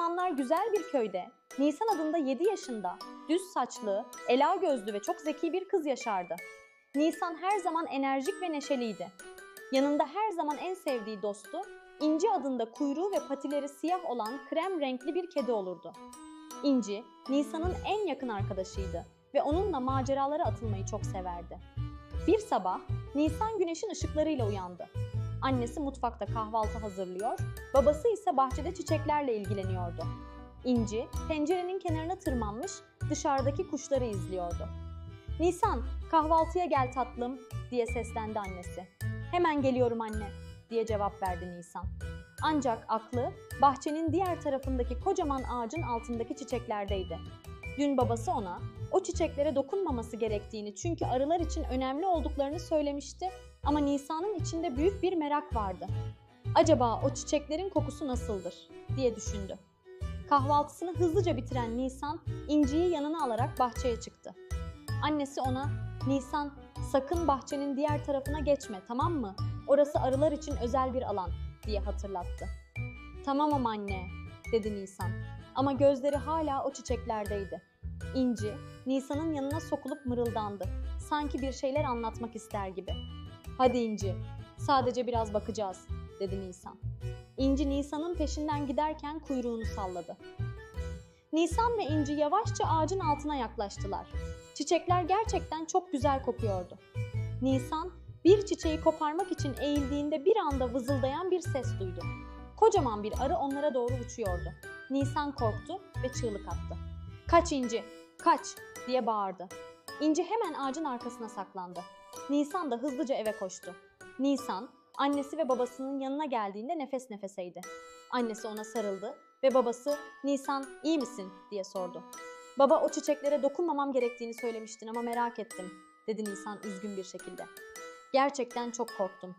zamanlar güzel bir köyde Nisan adında 7 yaşında, düz saçlı, ela gözlü ve çok zeki bir kız yaşardı. Nisan her zaman enerjik ve neşeliydi. Yanında her zaman en sevdiği dostu, İnci adında kuyruğu ve patileri siyah olan krem renkli bir kedi olurdu. İnci, Nisan'ın en yakın arkadaşıydı ve onunla maceralara atılmayı çok severdi. Bir sabah Nisan güneşin ışıklarıyla uyandı. Annesi mutfakta kahvaltı hazırlıyor, babası ise bahçede çiçeklerle ilgileniyordu. İnci pencerenin kenarına tırmanmış dışarıdaki kuşları izliyordu. Nisan, kahvaltıya gel tatlım diye seslendi annesi. Hemen geliyorum anne diye cevap verdi Nisan. Ancak aklı bahçenin diğer tarafındaki kocaman ağacın altındaki çiçeklerdeydi. Dün babası ona o çiçeklere dokunmaması gerektiğini çünkü arılar için önemli olduklarını söylemişti ama Nisan'ın içinde büyük bir merak vardı. Acaba o çiçeklerin kokusu nasıldır diye düşündü. Kahvaltısını hızlıca bitiren Nisan, İnci'yi yanına alarak bahçeye çıktı. Annesi ona, Nisan sakın bahçenin diğer tarafına geçme tamam mı? Orası arılar için özel bir alan diye hatırlattı. Tamamım anne dedi Nisan ama gözleri hala o çiçeklerdeydi. İnci, Nisan'ın yanına sokulup mırıldandı. Sanki bir şeyler anlatmak ister gibi. Hadi İnci, sadece biraz bakacağız dedi Nisan. İnci Nisan'ın peşinden giderken kuyruğunu salladı. Nisan ve İnci yavaşça ağacın altına yaklaştılar. Çiçekler gerçekten çok güzel kokuyordu. Nisan bir çiçeği koparmak için eğildiğinde bir anda vızıldayan bir ses duydu. Kocaman bir arı onlara doğru uçuyordu. Nisan korktu ve çığlık attı. Kaç İnci, kaç diye bağırdı. İnci hemen ağacın arkasına saklandı. Nisan da hızlıca eve koştu. Nisan, annesi ve babasının yanına geldiğinde nefes nefeseydi. Annesi ona sarıldı ve babası Nisan iyi misin diye sordu. Baba o çiçeklere dokunmamam gerektiğini söylemiştin ama merak ettim dedi Nisan üzgün bir şekilde. Gerçekten çok korktum.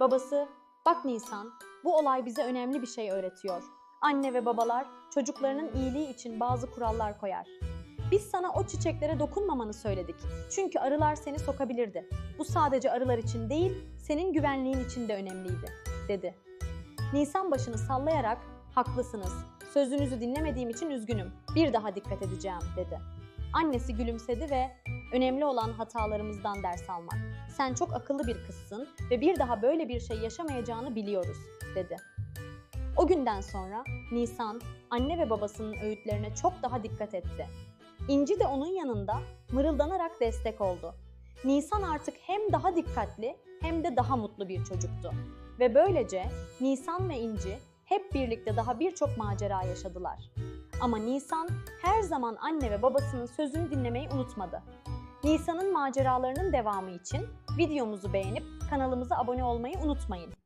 Babası bak Nisan bu olay bize önemli bir şey öğretiyor. Anne ve babalar çocuklarının iyiliği için bazı kurallar koyar. Biz sana o çiçeklere dokunmamanı söyledik. Çünkü arılar seni sokabilirdi. Bu sadece arılar için değil, senin güvenliğin için de önemliydi, dedi. Nisan başını sallayarak, haklısınız, sözünüzü dinlemediğim için üzgünüm, bir daha dikkat edeceğim, dedi. Annesi gülümsedi ve önemli olan hatalarımızdan ders almak. Sen çok akıllı bir kızsın ve bir daha böyle bir şey yaşamayacağını biliyoruz, dedi. O günden sonra Nisan, anne ve babasının öğütlerine çok daha dikkat etti. İnci de onun yanında mırıldanarak destek oldu. Nisan artık hem daha dikkatli hem de daha mutlu bir çocuktu. Ve böylece Nisan ve İnci hep birlikte daha birçok macera yaşadılar. Ama Nisan her zaman anne ve babasının sözünü dinlemeyi unutmadı. Nisan'ın maceralarının devamı için videomuzu beğenip kanalımıza abone olmayı unutmayın.